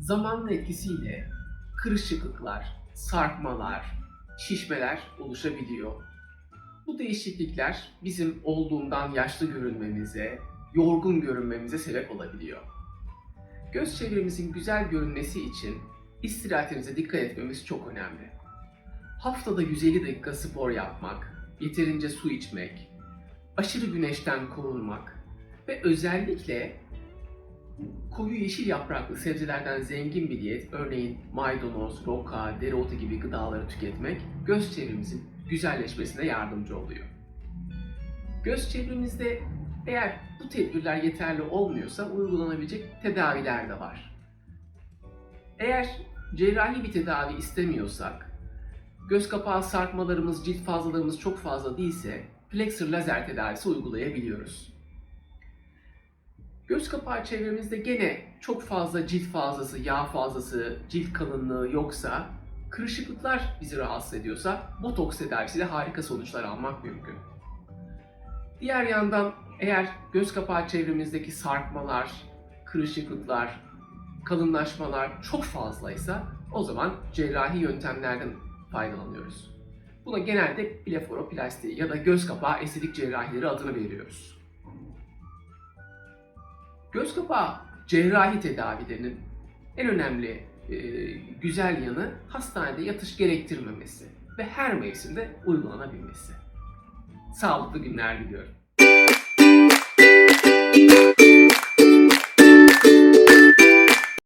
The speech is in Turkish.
zamanın etkisiyle kırışıklıklar, sarkmalar, şişmeler oluşabiliyor. Bu değişiklikler bizim olduğundan yaşlı görünmemize, yorgun görünmemize sebep olabiliyor. Göz çevremizin güzel görünmesi için istirahatimize dikkat etmemiz çok önemli. Haftada 150 dakika spor yapmak, yeterince su içmek, aşırı güneşten korunmak ve özellikle koyu yeşil yapraklı sebzelerden zengin bir diyet, örneğin maydanoz, roka, dereotu gibi gıdaları tüketmek göz çevremizin güzelleşmesine yardımcı oluyor. Göz çevremizde eğer bu tedbirler yeterli olmuyorsa uygulanabilecek tedaviler de var. Eğer cerrahi bir tedavi istemiyorsak, göz kapağı sarkmalarımız, cilt fazlalığımız çok fazla değilse plexer lazer tedavisi uygulayabiliyoruz. Göz kapağı çevremizde gene çok fazla cilt fazlası, yağ fazlası, cilt kalınlığı yoksa, kırışıklıklar bizi rahatsız ediyorsa botoks tedavisiyle harika sonuçlar almak mümkün. Diğer yandan eğer göz kapağı çevremizdeki sarkmalar, kırışıklıklar, kalınlaşmalar çok fazlaysa o zaman cerrahi yöntemlerden faydalanıyoruz. Buna genelde blefaroplasti ya da göz kapağı estetik cerrahileri adını veriyoruz. Göz kapağı cerrahi tedavilerinin en önemli e, güzel yanı hastanede yatış gerektirmemesi ve her mevsimde uygulanabilmesi. Sağlıklı günler diliyorum.